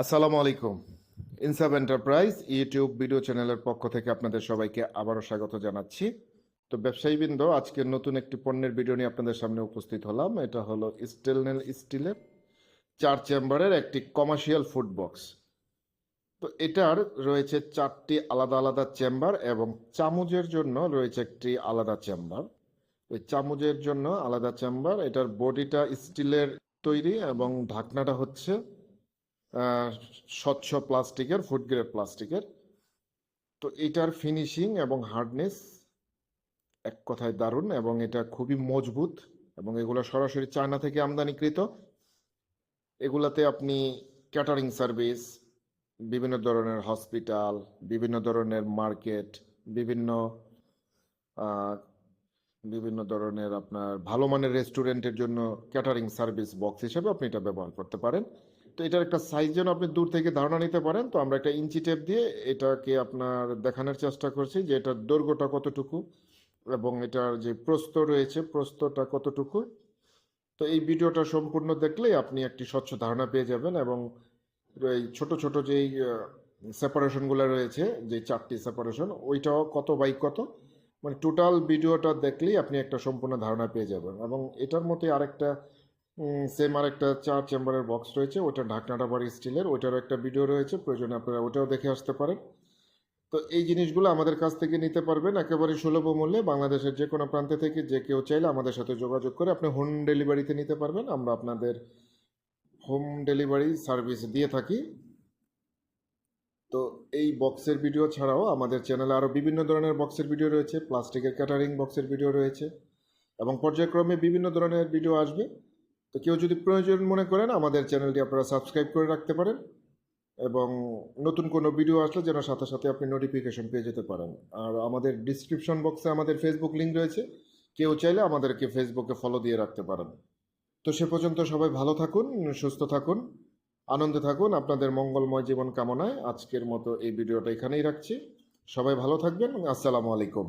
আসসালামু আলাইকুম। ইনসাব enterprise YouTube video চ্যানেলের পক্ষ থেকে আপনাদের সবাইকে আবারও স্বাগত জানাচ্ছি। তো ব্যবসায়ীবৃন্দ, আজকে নতুন একটি পণ্যের ভিডিও নিয়ে আপনাদের সামনে উপস্থিত হলাম। এটা হলো স্টেলনেল স্টিলের চার চেম্বারের একটি কমার্শিয়াল ফুড বক্স। তো এটার রয়েছে চারটি আলাদা আলাদা চেম্বার এবং চামচের জন্য রয়েছে একটি আলাদা চেম্বার। ওই চামচের জন্য আলাদা চেম্বার, এটার বডিটা স্টিলের তৈরি এবং ঢাকনাটা হচ্ছে স্বচ্ছ প্লাস্টিকের ফুড গ্রেড প্লাস্টিকের। তো এটার ফিনিশিং এবং হার্ডনেস এক কথায় দারুণ এবং এটা খুবই মজবুত এবং এগুলো সরাসরি চায়না থেকে আমদানিকৃত। এগুলাতে আপনি ক্যাটারিং সার্ভিস বিভিন্ন ধরনের হসপিটাল বিভিন্ন ধরনের মার্কেট বিভিন্ন বিভিন্ন ধরনের আপনার ভালো মানের রেস্টুরেন্টের জন্য ক্যাটারিং সার্ভিস বক্স হিসেবে আপনি এটা ব্যবহার করতে পারেন। তো এটার একটা সাইজ যেন আপনি দূর থেকে ধারণা নিতে পারেন, তো আমরা একটা ইঞ্চি টেপ দিয়ে এটাকে আপনার দেখানোর চেষ্টা করছি যে এটার দৈর্ঘ্যটা কতটুকু এবং এটার যে প্রস্থ রয়েছে, প্রস্থটা কতটুকু। তো এই ভিডিওটা সম্পূর্ণ দেখলেই আপনি একটি স্বচ্ছ ধারণা পেয়ে যাবেন এবং এই ছোট ছোট যেই সেপারেশনগুলো রয়েছে, যে চারটি সেপারেশন ওইটাও কত বাই কত মানে টোটাল ভিডিওটা দেখলেই আপনি একটা সম্পূর্ণ ধারণা পেয়ে যাবেন এবং এটার মধ্যে আরেকটা সেম আর একটা চার চেম্বারের বক্স রয়েছে, ওটা ঢাকনাটা বাড়ি স্টিলের ওইটারও একটা ভিডিও রয়েছে, প্রয়োজনে আপনারা ওটাও দেখে আসতে পারেন। তো এই জিনিসগুলো আমাদের কাছ থেকে নিতে পারবেন একেবারে সুলভ মূল্যে, বাংলাদেশের যে কোনো প্রান্তে থেকে যে কেউ চাইলে আমাদের সাথে যোগাযোগ করে আপনি হোম ডেলিভারিতে নিতে পারবেন, আমরা আপনাদের হোম ডেলিভারি সার্ভিস দিয়ে থাকি। তো এই বক্সের ভিডিও ছাড়াও আমাদের চ্যানেলে আরও বিভিন্ন ধরনের বক্সের ভিডিও রয়েছে প্লাস্টিকের ক্যাটারিং বক্সের ভিডিও রয়েছে, এবং পর্যায়ক্রমে বিভিন্ন ধরনের ভিডিও আসবে। তো কেউ যদি প্রয়োজন মনে করেন, আমাদের চ্যানেলটি আপনারা সাবস্ক্রাইব করে রাখতে পারেন এবং নতুন কোনো ভিডিও আসলে যেন সাথে সাথে আপনি নোটিফিকেশন পেয়ে যেতে পারেন। আর আমাদের ডিসক্রিপশন বক্সে আমাদের ফেসবুক লিঙ্ক রয়েছে। কেউ চাইলে আমাদেরকে ফেসবুকে ফলো দিয়ে রাখতে পারেন। তো সে পর্যন্ত সবাই ভালো থাকুন, সুস্থ থাকুন, আনন্দে থাকুন। আপনাদের মঙ্গলময় জীবন কামনায় আজকের মতো এই ভিডিওটা এখানেই রাখছি। সবাই ভালো থাকবেন। আসসালামু আলাইকুম।